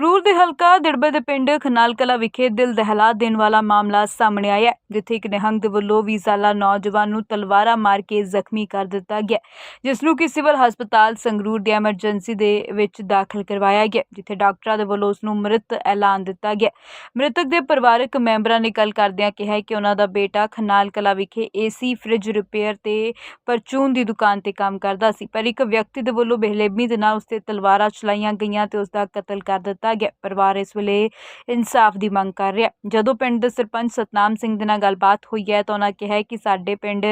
ਸੰਗਰੂਰ ਦੇ ਹਲਕਾ ਦਿੜਬੇ ਦੇ ਪਿੰਡ ਖਨਾਲ ਕਲਾ ਵਿਖੇ ਦਿਲ ਦਹਿਲਾ ਦੇਣ ਵਾਲਾ ਮਾਮਲਾ ਸਾਹਮਣੇ ਆਇਆ ਹੈ, ਜਿੱਥੇ ਇੱਕ ਨਿਹੰਗ ਦੇ ਵੱਲੋਂ 20 ਸਾਲਾ ਨੌਜਵਾਨ ਨੂੰ ਤਲਵਾਰਾਂ ਮਾਰ ਕੇ ਜ਼ਖਮੀ ਕਰ ਦਿੱਤਾ ਗਿਆ ਜਿਸ ਨੂੰ ਕਿ ਸਿਵਲ ਹਸਪਤਾਲ ਸੰਗਰੂਰ ਦੀ ਐਮਰਜੈਂਸੀ ਦੇ ਵਿੱਚ ਦਾਖਲ ਕਰਵਾਇਆ ਗਿਆ ਜਿੱਥੇ ਡਾਕਟਰਾਂ ਦੇ ਵੱਲੋਂ ਉਸ ਨੂੰ ਮ੍ਰਿਤ ਐਲਾਨ ਦਿੱਤਾ ਗਿਆ ਮ੍ਰਿਤਕ ਦੇ ਪਰਿਵਾਰਕ ਮੈਂਬਰਾਂ ਨੇ ਗੱਲ ਕਰਦਿਆਂ ਕਿਹਾ ਕਿ ਉਹਨਾਂ ਦਾ ਬੇਟਾ ਖਨਾਲ ਕਲਾ ਵਿਖੇ ਏਸੀ ਫ੍ਰਿਜ ਰਿਪੇਅਰ ਤੇ ਪਰਚੂਨ ਦੀ ਦੁਕਾਨ ਤੇ ਕੰਮ ਕਰਦਾ ਸੀ ਪਰ ਇੱਕ ਵਿਅਕਤੀ ਦੇ ਵੱਲੋਂ ਬੇਹਲੇਮੀ ਦੇ ਨਾਲ ਉਸ ਤੇ ਤਲਵਾਰਾਂ ਚਲਾਈਆਂ ਗਈਆਂ ਤੇ ਉਸ ਦਾ ਕਤਲ ਕਰ ਦਿੱਤਾ ਗਿਆ। ਪਰਿਵਾਰ ਇਸ ਵੇਲੇ ਇਨਸਾਫ ਦੀ ਮੰਗ ਕਰ ਰਿਹਾ। ਜਦੋਂ ਪਿੰਡ ਦੇ ਸਰਪੰਚ ਸਤਨਾਮ ਸਿੰਘ ਦੇ ਨਾਲ ਗੱਲਬਾਤ ਹੋਈ ਹੈ ਤਾਂ ਉਹਨਾਂ ਕਿਹਾ ਕਿ ਸਾਡੇ ਪਿੰਡ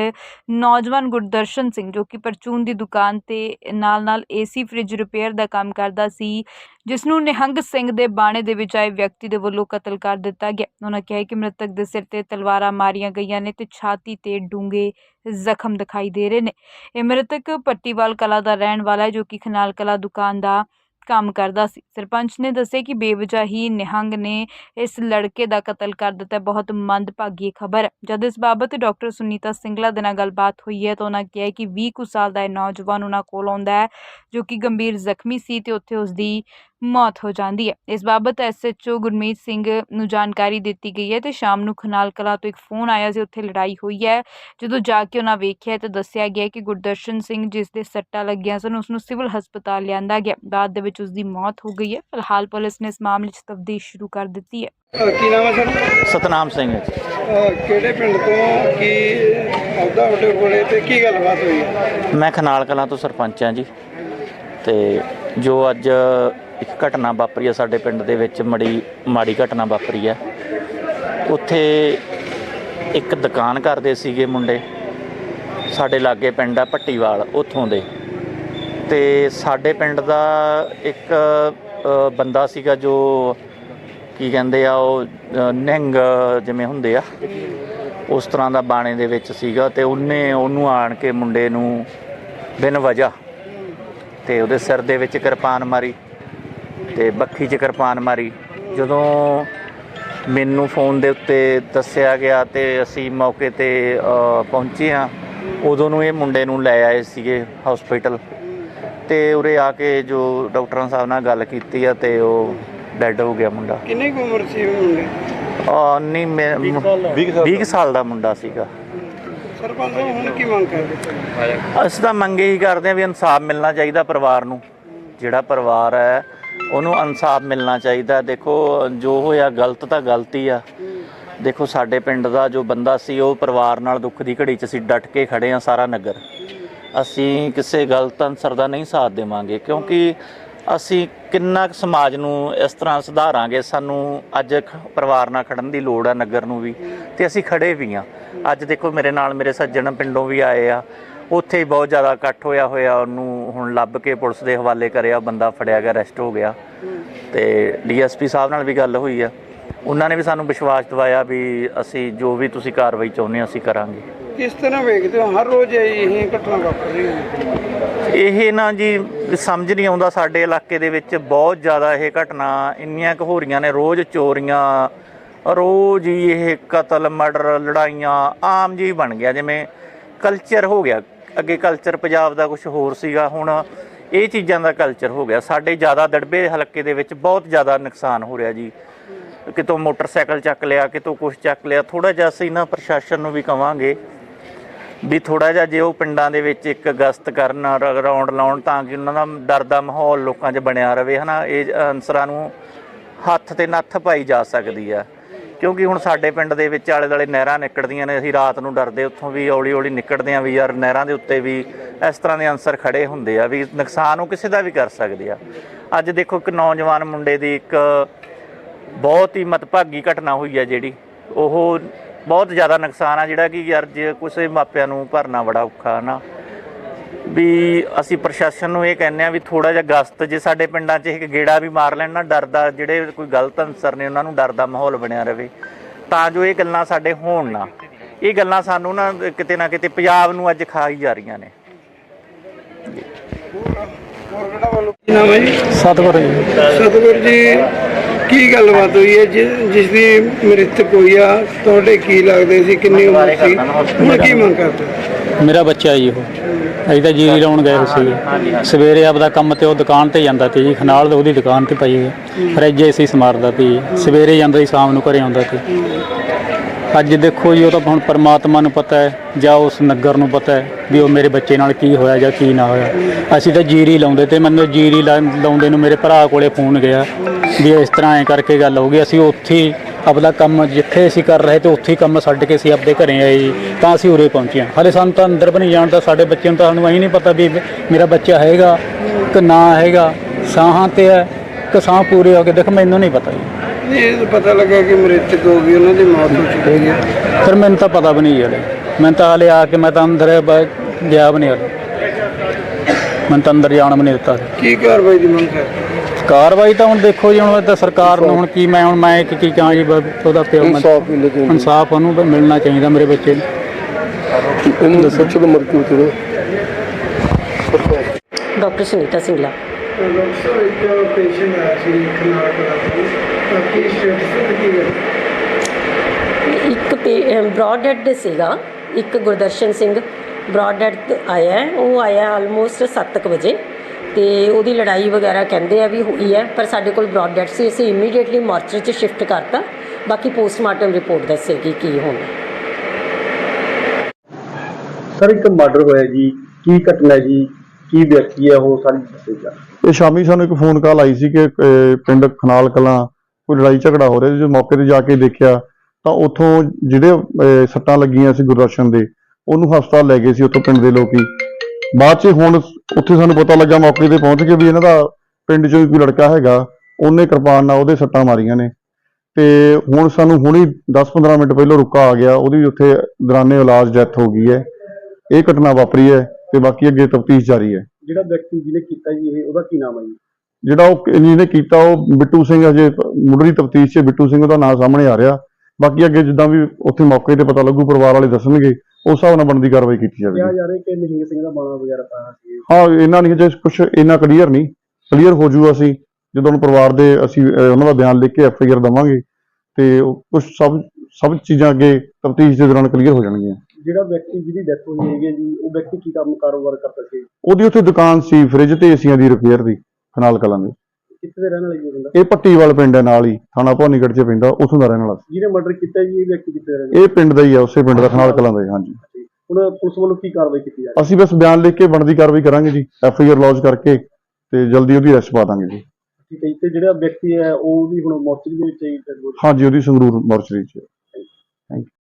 ਨੌਜਵਾਨ ਗੁਰਦਰਸ਼ਨ ਸਿੰਘ ਜੋ ਕਿ ਪਰਚੂਨ ਦੀ ਦੁਕਾਨ ਤੇ ਨਾਲ-ਨਾਲ ਏਸੀ ਫ੍ਰਿਜ ਰਿਪੇਅਰ ਦਾ ਕੰਮ ਕਰਦਾ ਸੀ ਜਿਸ ਨੂੰ ਨਿਹੰਗ ਸਿੰਘ ਦੇ ਬਾਣੇ ਦੇ ਵਿੱਚ ਆਏ ਵਿਅਕਤੀ ਦੇ ਵੱਲੋਂ ਕਤਲ ਕਰ ਦਿੱਤਾ ਗਿਆ। ਉਹਨਾਂ ਕਿਹਾ ਕਿ ਮ੍ਰਿਤਕ ਦੇ ਸਿਰ ਤੇ ਤਲਵਾਰਾਂ ਮਾਰੀਆਂ ਗਈਆਂ ਨੇ ਤੇ ਛਾਤੀ ਤੇ ਡੂੰਘੇ ਜ਼ਖਮ ਦਿਖਾਈ ਦੇ ਰਹੇ ਨੇ। ਇਹ ਮ੍ਰਿਤਕ ਪੱਟੀਵਾਲ ਕਲਾ ਦਾ ਰਹਿਣ ਵਾਲਾ ਹੈ ਜੋ ਕਿ ਖਨਾਲ ਕਲਾ ਦੁਕਾਨ ਦਾ ਕੰਮ ਕਰਦਾ ਸੀ। ਸਰਪੰਚ ਨੇ ਦੱਸਿਆ ਕਿ ਬੇਵਜਾਹੀ ਨਿਹੰਗ ਨੇ ਇਸ ਲੜਕੇ ਦਾ ਕਤਲ ਕਰ ਦਿੱਤਾ ਬਹੁਤ ਮੰਦਭਾਗੀ ਖਬਰ ਹੈ। ਜਦ ਇਸ ਬਾਬਤ ਡਾਕਟਰ ਸੁਨੀਤਾ ਸਿੰਗਲਾ ਦੇ ਨਾਲ ਗੱਲਬਾਤ ਹੋਈ ਹੈ ਤਾਂ ਉਹਨਾਂ ਕਿਹਾ ਕਿ 20 ਕੁ ਸਾਲ ਦਾ ਇਹ ਨੌਜਵਾਨ ਉਹਨਾਂ ਕੋਲ ਆਉਂਦਾ ਹੈ, ਜੋ ਕਿ ਗੰਭੀਰ ਜ਼ਖਮੀ ਸੀ ਤੇ ਉੱਥੇ ਉਸ ਦੀ ਮੌਤ ਹੋ ਜਾਂਦੀ ਹੈ। ਇਸ ਬਾਬਤ ਐਸਐਚਓ ਗੁਰਮੀਤ ਸਿੰਘ ਨੂੰ ਜਾਣਕਾਰੀ ਦਿੱਤੀ ਗਈ ਹੈ ਤੇ ਸ਼ਾਮ ਨੂੰ ਖਨਾਲ ਕਲਾ ਤੋਂ ਇੱਕ ਫੋਨ ਆਇਆ ਸੀ ਉੱਥੇ ਲੜਾਈ ਹੋਈ ਹੈ। ਜਦੋਂ ਜਾ ਕੇ ਉਹਨਾਂ ਵੇਖਿਆ ਤਾਂ ਦੱਸਿਆ ਗਿਆ ਕਿ ਗੁਰਦਰਸ਼ਨ ਸਿੰਘ ਜਿਸ ਦੇ ਸੱਟਾਂ ਲੱਗੀਆਂ ਸਨ ਉਸ ਨੂੰ ਸਿਵਲ ਹਸਪਤਾਲ ਲਿਆਂਦਾ ਗਿਆ। ਬਾਅਦ ਦੇ ਵਿੱਚ ਉਸ ਦੀ ਮੌਤ ਹੋ ਗਈ ਹੈ। ਫਿਲਹਾਲ ਪੁਲਿਸ ਨੇ ਇਸ ਮਾਮਲੇ 'ਚ ਤਫਤੀਸ਼ ਸ਼ੁਰੂ ਕਰ ਦਿੱਤੀ ਹੈ। ਕੀ ਨਾਮ ਹੈ ਸਰ? ਸਤਨਾਮ ਸਿੰਘ ਜੀ। ਅਹ ਕਿਹੜੇ ਪਿੰਡ ਤੋਂ ਕੀ ਆਉਦਾ ਤੁਹਾਡੇ ਕੋਲੇ ਤੇ ਕੀ ਗੱਲਬਾਤ ਹੋਈ ਹੈ? ਮੈਂ ਖਨਾਲ ਕਲਾਂ ਤੋਂ ਸਰਪੰਚ ਹਾਂ ਜੀ। ਤੇ ਜੋ ਅੱਜ ਇੱਕ ਘਟਨਾ ਵਾਪਰੀ ਹੈ ਸਾਡੇ ਪਿੰਡ ਦੇ ਵਿੱਚ ਮੜੀ ਮਾੜੀ ਘਟਨਾ ਵਾਪਰੀ ਹੈ। ਉੱਥੇ ਇੱਕ ਦੁਕਾਨ ਕਰਦੇ ਸੀਗੇ ਮੁੰਡੇ। ਸਾਡੇ ਲਾਗੇ ਪਿੰਡ ਆ ਪੱਟੀਵਾਲ ਉੱਥੋਂ ਦੇ। ਤੇ ਸਾਡੇ ਪਿੰਡ ਦਾ ਇੱਕ ਬੰਦਾ ਸੀਗਾ ਜੋ ਕੀ ਕਹਿੰਦੇ ਆ ਉਹ ਅ, ਨਿਹੰਗ ਜਿਵੇਂ ਹੁੰਦੇ ਆ ਉਸ ਤਰ੍ਹਾਂ ਦਾ ਬਾਣੇ ਦੇ ਵਿੱਚ ਸੀਗਾ ਤੇ ਉਹਨੇ ਉਹਨੂੰ ਆਣ ਕੇ ਮੁੰਡੇ ਨੂੰ ਬਿਨ ਵਜ੍ਹਾ ਤੇ ਉਹਦੇ ਸਿਰ ਦੇ ਵਿੱਚ ਕਿਰਪਾਨ ਮਾਰੀ। ਤੇ ਬੱਖੀ 'ਚ ਕਿਰਪਾਨ ਮਾਰੀ। ਜਦੋਂ ਮੈਨੂੰ ਫੋਨ ਦੇ ਉੱਤੇ ਦੱਸਿਆ ਗਿਆ ਤੇ ਅਸੀਂ ਮੌਕੇ ਤੇ ਪਹੁੰਚੇ ਆ ਉਦੋਂ ਨੂੰ ਇਹ ਮੁੰਡੇ ਨੂੰ ਲੈ ਆਏ ਸੀਗੇ ਹਸਪੀਟਲ ਤੇ ਉਰੇ ਆ ਕੇ ਜੋ ਡਾਕਟਰਾਂ ਸਾਹਿਬ ਨਾਲ ਗੱਲ ਕੀਤੀ ਆ ਤੇ ਉਹ ਡੈੱਡ ਹੋ ਗਿਆ ਮੁੰਡਾ। ਕਿੰਨੀ ਕੁ ਉਮਰ ਸੀ ਉਹ ਮੁੰਡੇ? ਆ ਨਹੀਂ ਮੈਂ 20 ਸਾਲ ਦਾ। ਮੁੰਡਾ ਸੀਗਾ। ਸਰਪੰਚ ਹੁਣ ਕੀ ਮੰਗ ਕਰਦੇ? ਅਸੀਂ ਤਾਂ ਮੰਗੇ ਹੀ ਕਰਦੇ ਆ ਵੀ ਇਨਸਾਫ ਮਿਲਣਾ ਚਾਹੀਦਾ ਪਰਿਵਾਰ ਨੂੰ। ਜਿਹੜਾ ਪਰਿਵਾਰ ਹੈ ਉਹਨੂੰ ਇਨਸਾਫ ਮਿਲਣਾ ਚਾਹੀਦਾ। ਦੇਖੋ, ਜੋ ਹੋਇਆ ਗਲਤ ਤਾਂ ਗਲਤੀ ਆ। ਦੇਖੋ, ਸਾਡੇ ਪਿੰਡ ਦਾ ਜੋ ਬੰਦਾ ਸੀ, ਉਹ ਪਰਿਵਾਰ ਨਾਲ ਦੁੱਖ ਦੀ ਘੜੀ 'ਚ ਅਸੀਂ ਡਟ ਕੇ ਖੜੇ ਆ ਸਾਰਾ ਨਗਰ। ਅਸੀਂ ਕਿਸੇ ਗਲਤ ਅਨਸਰ ਦਾ ਨਹੀਂ ਸਾਥ ਦੇਵਾਂਗੇ, ਕਿਉਂਕਿ ਅਸੀਂ ਕਿੰਨਾ ਕੁ ਸਮਾਜ ਨੂੰ ਇਸ ਤਰ੍ਹਾਂ ਸੁਧਾਰਾਂਗੇ, ਸਾਨੂੰ ਅੱਜ ਖ- ਪਰਿਵਾਰ ਨਾਲ ਖੜਨ ਦੀ ਲੋੜ ਆ ਨਗਰ ਨੂੰ ਵੀ। ਤੇ ਅਸੀਂ ਖੜੇ ਵੀ ਆ ਅੱਜ ਦੇਖੋ, ਮੇਰੇ ਨਾਲ ਮੇਰੇ ਸੱਜਣ ਪਿੰਡੋਂ ਵੀ ਆਏ ਆ। ਉੱਥੇ ਹੀ ਬਹੁਤ ਜ਼ਿਆਦਾ ਇਕੱਠ ਹੋਇਆ ਹੋਇਆ ਉਹਨੂੰ ਹੁਣ ਲੱਭ ਕੇ ਪੁਲਿਸ ਦੇ ਹਵਾਲੇ ਕਰਿਆ ਬੰਦਾ ਫੜਿਆ ਗਿਆ ਅਰੈਸਟ ਹੋ ਗਿਆ। ਤੇ ਡੀਐਸਪੀ ਸਾਹਿਬ ਨਾਲ ਵੀ ਗੱਲ ਹੋਈ ਆ। ਉਹਨਾਂ ਨੇ ਵੀ ਸਾਨੂੰ ਵਿਸ਼ਵਾਸ ਦਿਵਾਇਆ ਵੀ ਅਸੀਂ ਜੋ ਵੀ ਤੁਸੀਂ ਕਾਰਵਾਈ ਚਾਹੁੰਦੇ ਹੋ ਅਸੀਂ ਕਰਾਂਗੇ। ਕਿਸ ਤਰ੍ਹਾਂ ਵੇਖਦੇ ਹੋ? ਹਰ ਰੋਜ਼ ਇਹ ਘਟਨਾ ਵਾਪਰ ਰਹੀ ਹੈ ਇਹ ਨਾ ਜੀ ਸਮਝ ਨਹੀਂ ਆਉਂਦਾ ਸਾਡੇ ਇਲਾਕੇ ਦੇ ਵਿੱਚ ਬਹੁਤ ਜ਼ਿਆਦਾ ਇਹ ਘਟਨਾ ਇੰਨੀਆਂ ਕੁ ਹੋ ਰਹੀਆਂ ਨੇ ਰੋਜ਼ ਚੋਰੀਆਂ ਰੋਜ਼ ਹੀ ਇਹ ਕਤਲ ਮਰਡਰ ਲੜਾਈਆਂ ਆਮ ਜੀ ਬਣ ਗਿਆ ਜਿਵੇਂ ਕਲਚਰ ਹੋ ਗਿਆ। ਅੱਗੇ ਕਲਚਰ ਪੰਜਾਬ ਦਾ ਕੁਝ ਹੋਰ ਸੀਗਾ, ਹੁਣ ਇਹ ਚੀਜ਼ਾਂ ਦਾ ਕਲਚਰ ਹੋ ਗਿਆ। ਸਾਡੇ ਜ਼ਿਆਦਾ ਦੜਬੇ ਹਲਕੇ ਦੇ ਵਿੱਚ ਬਹੁਤ ਜ਼ਿਆਦਾ ਨੁਕਸਾਨ ਹੋ ਰਿਹਾ ਜੀ। ਕਿਤੋਂ ਮੋਟਰਸਾਈਕਲ ਚੱਕ ਲਿਆ, ਕਿਤੋਂ ਕੁਝ ਚੱਕ ਲਿਆ ਥੋੜਾ ਜਿਹਾ ਅਸੀਂ ਨਾ ਪ੍ਰਸ਼ਾਸਨ ਨੂੰ ਵੀ ਕਵਾਂਗੇ ਵੀ ਥੋੜਾ ਜਿਹਾ ਜੇ ਉਹ ਪਿੰਡਾਂ ਦੇ ਵਿੱਚ ਇੱਕ ਗਸਤ ਕਰਨ ਰਾਉਂਡ ਲਾਉਣ ਤਾਂ ਕਿ ਉਹਨਾਂ ਦਾ ਡਰ ਦਾ ਮਾਹੌਲ ਲੋਕਾਂ 'ਚ ਬਣਿਆ ਰਵੇ ਹਨਾ? ਇਹ ਅਨਸਰਾਂ ਨੂੰ ਹੱਥ ਤੇ ਨੱਥ ਪਾਈ ਜਾ ਸਕਦੀ ਆ। ਕਿਉਂਕਿ ਹੁਣ ਸਾਡੇ ਪਿੰਡ ਦੇ ਵਿੱਚ ਆਲੇ ਦੁਆਲੇ ਨਹਿਰਾਂ ਨਿਕਲਦੀਆਂ ਨੇ, ਅਸੀਂ ਰਾਤ ਨੂੰ ਡਰਦੇ ਉੱਥੋਂ ਵੀ ਔਲੀ ਔਲੀ ਨਿਕਲਦੇ ਆ ਵੀ ਯਾਰ ਨਹਿਰਾਂ ਦੇ ਉੱਤੇ ਵੀ ਇਸ ਤਰ੍ਹਾਂ ਦੇ ਅਨਸਰ ਖੜੇ ਹੁੰਦੇ ਆ ਵੀ ਨੁਕਸਾਨ ਉਹ ਕਿਸੇ ਦਾ ਵੀ ਕਰ ਸਕਦੇ ਆ। ਅੱਜ ਦੇਖੋ ਇੱਕ ਨੌਜਵਾਨ ਮੁੰਡੇ ਦੀ ਇੱਕ ਬਹੁਤ ਹੀ ਮਤਭਾਗੀ ਘਟਨਾ ਹੋਈ ਆ ਜਿਹੜੀ, ਉਹ ਬਹੁਤ ਜ਼ਿਆਦਾ ਨੁਕਸਾਨ ਆ ਜਿਹੜਾ ਕਿ ਯਾਰ ਜੇ ਕਿਸੇ ਮਾਪਿਆਂ ਨੂੰ ਭਰਨਾ ਬੜਾ ਔਖਾ ਨਾ ਵੀ ਅਸੀਂ ਪ੍ਰਸ਼ਾਸਨ ਨੂੰ ਇਹ ਕਹਿੰਦੇ ਆ ਵੀ ਥੋੜਾ ਜਿਹਾ ਗਸਤ ਜੇ ਸਾਡੇ ਪਿੰਡਾਂ 'ਚ ਇੱਕ ਗੇੜਾ ਵੀ ਮਾਰ ਲੈਣ ਨਾ ਡਰ ਦਾ ਜਿਹੜੇ ਕੋਈ ਗਲਤ ਅਨਸਰ ਨੇ ਉਹਨਾਂ ਨੂੰ ਡਰ ਦਾ ਮਾਹੌਲ ਬਣਿਆ ਰਵੇ। ਤਾਂ ਜੋ ਇਹ ਗੱਲਾਂ ਸਾਡੇ ਹੋਣ ਨਾ। ਇਹ ਗੱਲਾਂ ਸਾਨੂੰ ਨਾ ਕਿਤੇ ਨਾ ਕਿਤੇ ਪੰਜਾਬ ਨੂੰ ਅੱਜ ਖਾਈ ਜਾ ਰਹੀਆਂ ਨੇ। ਕੀ ਨਾਮ ਹੈ ਜੀ ਸਤਿਗੁਰੂ ਜੀ। ਸਤਿਗੁਰ ਜੀ ਕੀ ਗੱਲਬਾਤ ਹੋਈ ਹੈ? ਜਿਸ ਦੀ ਮ੍ਰਿਤਕ ਹੋਈ ਆ ਤੁਹਾਡੇ ਕੀ ਲੱਗਦੇ ਸੀ? ਕਿੰਨੀ ਉਮਰ ਸੀ? ਹੁਣ ਕੀ ਮੰਗ ਕਰਦੇ ਮੇਰਾ ਬੱਚਾ ਜੀ ਉਹ। ਅਸੀਂ ਤਾਂ ਜੀਰੀ ਲਾਉਣ ਗਏ ਸੀ ਸਵੇਰੇ ਆਪਦਾ ਕੰਮ ਤੇ ਉਹ ਦੁਕਾਨ ਤੇ ਜਾਂਦਾ ਸੀ ਜੀ ਖਨਾਲ ਉਹਦੀ ਦੁਕਾਨ ਤੇ ਪਈ ਹੈ ਫਰਿੱਜ ਏਸੀ ਸਮਾਰਦਾ ਸੀ ਸਵੇਰੇ ਜਾਂਦਾ ਸੀ ਸ਼ਾਮ ਨੂੰ ਘਰੇ ਆਉਂਦਾ ਸੀ। ਅੱਜ ਦੇਖੋ ਜੀ ਉਹ ਤਾਂ ਹੁਣ ਪਰਮਾਤਮਾ ਨੂੰ ਪਤਾ ਹੈ ਜਾਂ ਉਸ ਨਗਰ ਨੂੰ ਪਤਾ ਹੈ ਵੀ ਉਹ ਮੇਰੇ ਬੱਚੇ ਨਾਲ ਕੀ ਹੋਇਆ ਜਾਂ ਕੀ ਨਾ ਹੋਇਆ। ਅਸੀਂ ਤਾਂ ਜੀਰੀ ਲਾਉਂਦੇ ਤੇ ਮੈਨੂੰ ਜੀਰੀ ਲਾਉਂਦੇ ਨੂੰ ਮੇਰੇ ਭਰਾ ਕੋਲੇ ਫੋਨ ਗਿਆ ਵੀ ਇਸ ਤਰ੍ਹਾਂ ਐ ਕਰਕੇ ਗੱਲ ਹੋ ਗਈ। ਅਸੀਂ ਉੱਥੇ ਆਪਦਾ ਕੰਮ ਜਿੱਥੇ ਅਸੀਂ ਕਰ ਰਹੇ ਤੇ ਉੱਥੇ ਹੀ ਕੰਮ ਛੱਡ ਕੇ ਅਸੀਂ ਆਪਦੇ ਘਰੇ ਆਏ ਜੀ ਤਾਂ ਅਸੀਂ ਉਰੇ ਪਹੁੰਚੇ ਹਾਂ। ਹਲੇ ਸਾਨੂੰ ਤਾਂ ਅੰਦਰ ਵੀ ਨਹੀਂ ਜਾਣਦਾ ਸਾਡੇ ਬੱਚੇ ਨੂੰ ਤਾਂ ਸਾਨੂੰ ਐਂ ਨਹੀਂ ਪਤਾ ਵੀ ਮੇਰਾ ਬੱਚਾ ਹੈਗਾ ਕਿ ਨਾ ਹੈਗਾ ਸਾਹਾਂ ਤੇ ਹੈ ਕਿ ਸਾਹ ਪੂਰੇ ਹੋ ਗਏ ਦੇਖ ਮੈਨੂੰ ਨਹੀਂ ਪਤਾ ਜੀ। ਇਹ ਤਾਂ ਪਤਾ ਲੱਗਾ ਕਿ ਮ੍ਰਿਤਕ ਹੋ ਗਈ ਉਹਨਾਂ ਦੀ ਮੌਤ ਹੋ ਚੁੱਕੀ ਹੈ ਫਿਰ ਮੈਨੂੰ ਤਾਂ ਪਤਾ ਵੀ ਨਹੀਂ ਹਲੇ। ਮੈਂ ਤਾਂ ਹਲੇ ਆ ਕੇ ਮੈਂ ਤਾਂ ਅੰਦਰ ਗਿਆ ਵੀ ਨਹੀਂ ਹਲੇ। ਮੈਂ ਤਾਂ ਅੰਦਰ ਜਾਣ ਵੀ ਨਹੀਂ ਦਿੱਤਾ। ਕੀ ਕਾਰਵਾਈ ਦੀ ਮੰਗ ਕਰਦੇ ਕਾਰਵਾਈ ਤਾਂ ਹੁਣ ਦੇਖੋ ਜੀ ਹੁਣ ਤਾਂ ਸਰਕਾਰ ਨੂੰ ਹੁਣ ਕੀ ਮੈਂ ਹੁਣ ਮੈਂ ਕੀ ਕੀ ਕਹਾਂ ਜੀ ਬ- ਉਹਦਾ ਪਿਓ ਮੈਂ ਇਨਸਾਫ ਮਿਲੇ ਤੇ ਇਨਸਾਫ ਉਹਨੂੰ ਵੀ ਮਿਲਣਾ ਚਾਹੀਦਾ ਮੇਰੇ ਬੱਚੇ ਨੂੰ। ਇਹਨੂੰ ਦੱਸੋ ਚਲੋ ਮਰਕਿਊ ਤੇ ਡਾਕਟਰ ਸੁਨੀਤਾ ਸਿੰਗਲਾ। ਡਾਕਟਰ ਇੱਕ ਪੇਸ਼ੈਂਟ ਆਇਆ ਸੀ ਖਨਾਲ ਕਲਾ ਤੋਂ ਤਾਂ ਕੀ ਸਟੇਟਸ ਤੇ ਕੀ ਗੱਲ ਇੱਕ ਬ੍ਰੌਡ ਡੈਡ ਸੀਗਾ ਇੱਕ ਗੁਰਦਰਸ਼ਨ ਸਿੰਘ ਬ੍ਰੌਡ ਡੈਡ ਆਇਆ ਹੈ। ਉਹ ਆਇਆ ਆਲਮੋਸਟ 7:00 ਵਜੇ। ਤੇ ਉਹਦੀ ਲੜਾਈ ਵਗੈਰਾ ਕਹਿੰਦੇ ਆ ਵੀ ਹੋਈ ਹੈ ਪਰ ਸਾਡੇ ਕੋਲ ਬ੍ਰੌਡ ਡੈਡ ਸੀ ਅਸੀਂ ਇਮੀਡੀਏਟਲੀ ਮਾਰਚਰ 'ਚ ਸ਼ਿਫਟ ਕਰਤਾ। ਬਾਕੀ ਪੋਸਟਮਾਰਟਮ ਰਿਪੋਰਟ ਦੱਸੇਗੀ ਕੀ ਹੋਣਾ। ਸਰ ਇੱਕ ਮਰਡਰ ਹੋਇਆ ਜੀ ਕੀ ਘਟਨਾ ਹੈ ਜੀ ਕੀ ਵਿਅਕਤੀ ਹੈ ਉਹ ਸਾਰੀ ਦੱਸੇਗਾ ਇਹ ਸ਼ਾਮੀ ਸਾਨੂੰ ਇੱਕ ਫੋਨ ਕਾਲ ਆਈ ਸੀ ਕਿ ਅਹ, ਪਿੰਡ ਖਨਾਲ ਕਲਾਂ ਕੋਈ ਲੜਾਈ ਝਗੜਾ ਹੋ ਰਿਹਾ ਸੀ ਜੋ ਮੌਕੇ ਤੇ ਜਾ ਕੇ ਦੇਖਿਆ ਤਾਂ ਉੱਥੋਂ ਜਿਹੜੇ ਅਹ, ਸੱਟਾਂ ਲੱਗੀਆਂ ਸੀ ਗੁਰਦਰਸ਼ਨ ਦੇ ਉਹਨੂੰ ਹਸਪਤਾਲ ਲੈ ਗਏ ਸੀ ਉੱਥੋਂ ਪਿੰਡ ਦੇ ਲੋਕੀ। ਬਾਅਦ 'ਚ ਹੁਣ ਉੱਥੇ ਸਾਨੂੰ ਪਤਾ ਲੱਗਾ ਮੌਕੇ ਤੇ ਪਹੁੰਚ ਕੇ ਵੀ ਇਹਨਾਂ ਦਾ ਪਿੰਡ 'ਚੋਂ ਕੋਈ ਲੜਕਾ ਹੈਗਾ ਉਹਨੇ ਕਿਰਪਾਨ ਨਾਲ ਉਹਦੇ ਸੱਟਾਂ ਮਾਰੀਆਂ ਨੇ। ਤੇ ਹੁਣ ਸਾਨੂੰ ਹੁਣੀ 10-15 ਮਿੰਟ ਪਹਿਲਾਂ ਰੁਕਾ ਆ ਗਿਆ ਉਹਦੀ ਉੱਥੇ ਦੌਰਾਨੇ ਇਲਾਜ ਡੈਥ ਹੋ ਗਈ ਹੈ। ਇਹ ਘਟਨਾ ਵਾਪਰੀ ਹੈ ਤੇ ਬਾਕੀ ਅੱਗੇ ਤਫਤੀਸ਼ ਜਾਰੀ ਹੈ। ਜਿਹੜਾ ਵਿਅਕਤੀ ਜਿਹਨੇ ਕੀਤਾ ਜੀ ਇਹ ਉਹਦਾ ਕੀ ਨਾਮ ਹੈ ਜੀ? ਜਿਹੜਾ ਉਹ ਜਿਹਨੇ ਕੀਤਾ ਉਹ ਬਿੱਟੂ ਸਿੰਘ ਅਜੇ ਮੁੱਢਲੀ ਤਫਤੀਸ਼ 'ਚ ਬਿੱਟੂ ਸਿੰਘ ਦਾ ਨਾਮ ਸਾਹਮਣੇ ਆ ਰਿਹਾ। ਬਾਕੀ ਅੱਗੇ ਜਿੱਦਾਂ ਵੀ ਉੱਥੇ ਮੌਕੇ ਤੇ ਪਤਾ ਲੱਗੂ ਪਰਿਵਾਰ ਵਾਲੇ ਦੱਸਣਗੇ। ਉਸ ਹਿਸਾਬ ਨਾਲ ਬਣਦੀ ਕਾਰਵਾਈ ਕੀਤੀ ਕਿਹਾ ਜਾਵੇਗੀ ਜਾ ਰਿਹਾ ਕਿ ਨਿਹੰਗ ਸਿੰਘ ਦਾ ਬਾਣਾ ਵਗੈਰਾ ਪਾਇਆ ਸੀ। ਹਾਂ ਇਹਨਾਂ ਨਹੀਂ ਜੇ ਕੁਝ ਇੰਨਾ ਕਲੀਅਰ ਨਹੀਂ। ਕਲੀਅਰ ਹੋ ਜੂਗਾ ਅਸੀਂ ਜਦੋਂ ਹੁਣ ਪਰਿਵਾਰ ਦੇ ਅਸੀਂ ਅਹ, ਉਹਨਾਂ ਦਾ ਬਿਆਨ ਲਿਖ ਕੇ ਐਫ ਆਈ ਆਰ ਦਵਾਂਗੇ ਤੇ ਕੁਝ ਸਭ ਸਭ ਚੀਜ਼ਾਂ ਅੱਗੇ ਤਫਤੀਸ਼ ਦੇ ਦੌਰਾਨ ਕਲੀਅਰ ਹੋ ਜਾਣਗੀਆਂ। ਜਿਹੜਾ ਵਿਅਕਤੀ ਜਿਹਦੀ ਡੈਥ ਹੋਈ ਹੈਗੀ ਹੈ ਜੀ ਉਹ ਵਿਅਕਤੀ ਕੀ ਕੰਮ ਕਾਰੋਬਾਰ ਕਰਦਾ ਸੀ? ਉਹਦੀ ਉੱਥੇ ਦੁਕਾਨ ਸੀ ਫ੍ਰਿਜ ਤੇ ਏਸੀਆਂ ਦੀ ਰਿਪੇਅਰ ਦੀ ਖਨਾਲ ਕਲਾਂ ਦੀ। ਕਿੱਥੇ ਦੇ ਰਹਿਣ ਵਾਲਾ ਜੀ ਉਹ ਬੰਦਾ? ਇਹ ਪੱਟੀਵਾਲ ਪਿੰਡ ਹੈ ਨਾਲ ਹੀ ਥਾਣਾ ਭਵਾਨੀਗੜ੍ਹ 'ਚ ਪੈਂਦਾ ਉੱਥੋਂ ਦਾ ਰਹਿਣ ਵਾਲਾ ਸੀ। ਜਿਹਨੇ ਮਰਡਰ ਕੀਤਾ ਜੀ ਇਹ ਵਿਅਕਤੀ ਕਿੱਥੇ ਦਾ ਰਹਿਣ ਵਾਲਾ ਇਹ ਪਿੰਡ ਦਾ ਹੀ ਆ ਉਸੇ ਪਿੰਡ ਦਾ ਖਨਾਲ ਕਲਾਂ ਦਾ ਹੀ ਹਾਂਜੀ। ਸੀ? ਹੁਣ ਪੁਲਿਸ ਵੱਲੋਂ ਕੀ ਕਾਰਵਾਈ ਕੀਤੀ ਜਾ ਰਹੀ ਅਸੀਂ ਬਸ ਬਿਆਨ ਲਿਖ ਕੇ ਬਣਦੀ ਕਾਰਵਾਈ ਕਰਾਂਗੇ ਜੀ ਐਫ ਆਈ ਆਰ ਲੌਂਚ ਕਰਕੇ ਤੇ ਜਲਦੀ ਉਹਦੀ ਅਰੈਸਟ ਪਾ ਦਾਂਗੇ ਜੀ। ਹੈ ਠੀਕ ਹੈ ਜੀ ਤੇ ਜਿਹੜਾ ਵਿਅਕਤੀ ਹੈ ਉਹ ਵੀ ਹੁਣ ਮੋਰਚਰੀ ਦੇ ਵਿੱਚ ਹੀ ਹਾਂਜੀ ਉਹਦੀ ਸੰਗਰੂਰ ਮੋਰਚਰੀ 'ਚ